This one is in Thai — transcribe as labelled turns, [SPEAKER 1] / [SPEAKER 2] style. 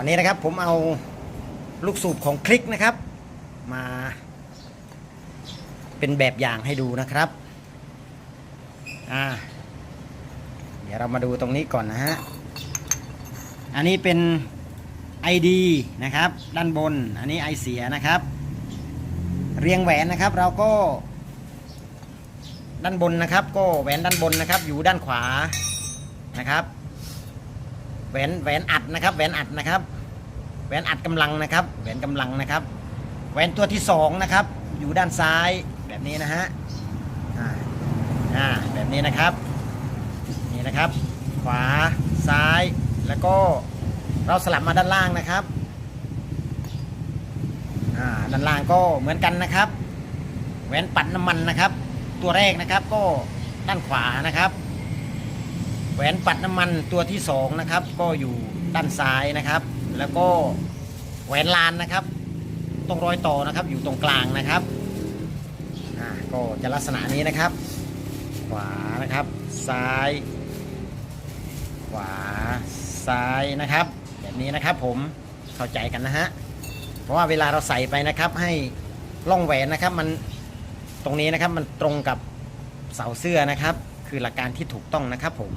[SPEAKER 1] วันนี้นะครับผมเอาลูกสูบของคลิกนะครับ มา เป็นแบบอย่างให้ดูนะครับอ่าเดี๋ยวเรามาดูตรงนี้ก่อนนะฮะอันนี้เป็น ID นะครับ ด้านบนอันนี้ไอเสียนะครับ เรียงแหวนนะครับ เราก็ ด้านบนนะครับ ก็แหวนด้านบนนะครับ อยู่ด้านขวานะครับ แหวนแหวนอัดนะครับ แหวนอัดนะครับ แหวนอัดกำลังนะครับ แหวนกำลังนะครับ แหวนตัวที่สองนะครับ อยู่ด้านซ้ายแบบนี้นะฮะอ่าอ่าแบบนี้นะครับ นี่นะครับ ขวาซ้ายแล้วก็เราสลับมาด้านล่างนะครับอ่าด้านล่างก็เหมือนกันนะครับ แหวนปัดน้ำมันนะครับ ตัวแรกนะครับก็ด้านขวานะครับ แหวนปัดน้ำมันตัวที่สองนะครับ ก็อยู่ด้านซ้ายนะครับ แล้วก็แหวนลานนะครับ ตรงรอยต่อนะครับ อยู่ตรงกลางนะครับก็จะลักษณะนี้นะครับ ขวานะครับ ซ้าย ขวาซ้ายนะครับ แบบนี้นะครับผมเข้าใจกันนะฮะเพราะว่าเวลาเราใส่ไปนะครับ ให้ล่องแหวนนะครับ มันตรงนี้นะครับมันตรงกับเสาเสื้อนะครับ คือหลักการที่ถูกต้องนะครับผม